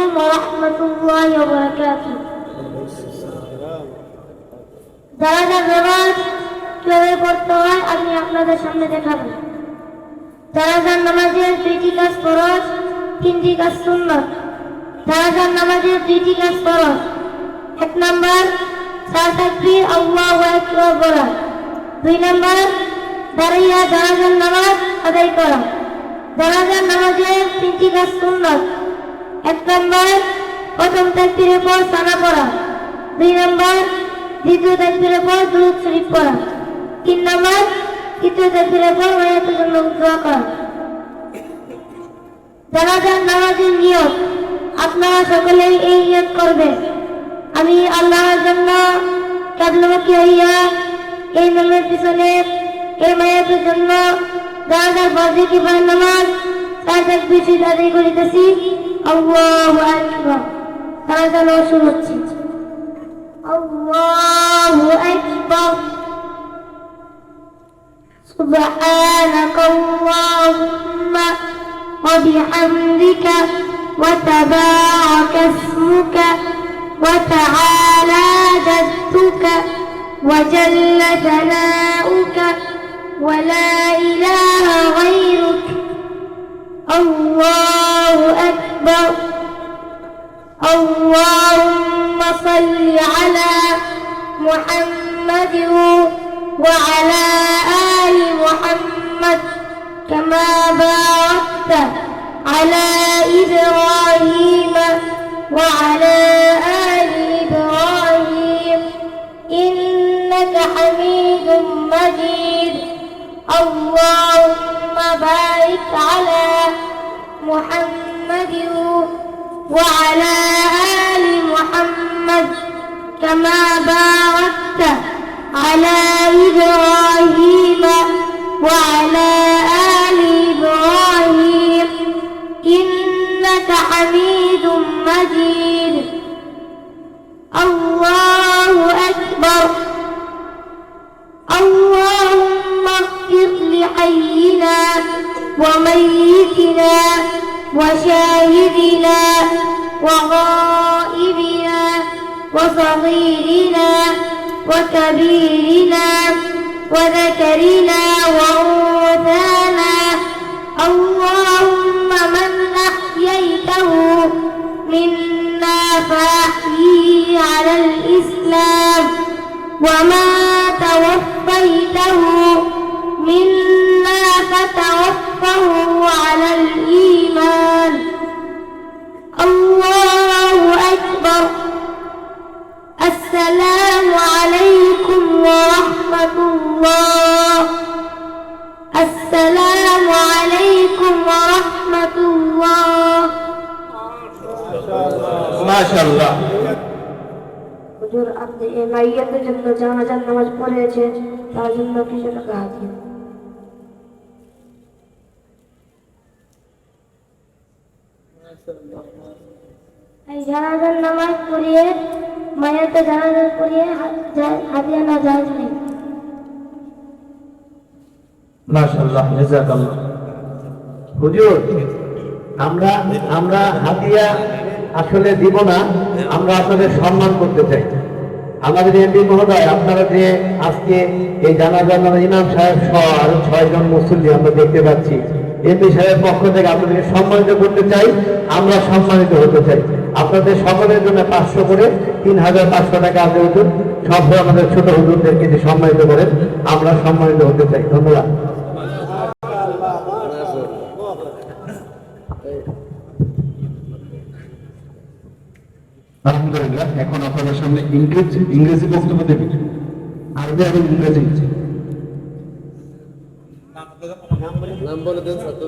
عليكم ورحمة الله وبركاته যারা যার নামাজ কীভাবে পড়তে হয় আমি আপনাদের সামনে দেখাবো। যারা যার নামাজের দুইটি কাজ ফরজ, তিনটি কাজ সুন্নত। যারা যার নামাজের দুইটি কাজ ফরজ, এক নাম্বার চার থাকবি আল্লাহ একবার দুই নাম্বার, দাঁড়াইয়া জানাজার নামাজ আদায় করা। জানাজার নামাজের তিনটি কাজ এক নম্বর, প্রথম তাকবীরের পর সানা পড়া। দুই নম্বর, দ্বিতীয় তাকবীরের পর দুরূদ শরীফ পড়া। তিন নম্বর, তৃতীয় তাকবীরের পর মায়াতের জন্য দোয়া করা। জানাজার নামাজের নিয়ত, আপনারা সকলেই এই নিয়ত করবেন আমি আল্লাহর জন্য কাবলমুখী হইয়া এই নামের পিছনে এই মায়াতের জন্য জানাজার কি নামাজ তাকবীর শহীদ আদায় করিতেছি আল্লাহু আকবার তারা যেন শুরু হচ্ছে আল্লাহু আকবার سبحانك اللهم وبحمدك وتبارك اسمك وتعالى جدك وجل ثناؤك ولا إله الله أكبر. اللهم صل على محمد وعلى آل محمد كما باركت على إبراهيم وعلى آل إبراهيم. إنك حميد مجيد. اللهم محمد وعلى آل محمد كما باركت على إبراهيم وعلى آل إبراهيم إنك حميد مجيد. الله أكبر. اللهم اغفر لحينا وميتنا وشاهدنا وغائبنا وصغيرنا وكبيرنا وذكرنا وأنثانا. اللهم من أحييته منا فأحييه على الإسلام وما توفيته মাশাআল্লাহ। হুজুর আপনি এই মাইয়াতের জন্য জানাজার নামাজ পড়েছেন তার জন্য কিছু টাকা হাতিয়ে এই জানাজার নামাজ পড়িয়ে মায়াতে জানাজার পড়িয়ে হাতিয়া না যায় নেই? মাশাআল্লাহ জাযাকাল্লাহ হুজুর আমরা আমরা হাদিয়া আসলে দিব না, আমরা আপনাদের সম্মান করতে চাই। আমাদের এমপি মহোদয়, আপনারা যে আজকে এই জানাজার নামে ইমাম সাহেব সহ আরও ছয়জন মুসল্লি আমরা দেখতে পাচ্ছি এমপি সাহেবের পক্ষ থেকে আপনাদেরকে সম্মানিত করতে চাই, আমরা সম্মানিত হতে চাই। আপনাদের সকলের জন্য পাঁচশো করে, তিন হাজার পাঁচশো টাকা আছে হুজুর সব আমাদের ছোট হুজুরদেরকে যে সম্মানিত করেন, আমরা সম্মানিত হতে চাই। ধন্যবাদ। আলহামদুলিল্লাহ, এখন আপনাদের সামনে ইংরেজি ইংরেজি বক্তব্য দেবে। আরবি এবং ইংরেজি। নাম বলে দেন, ছাত্র।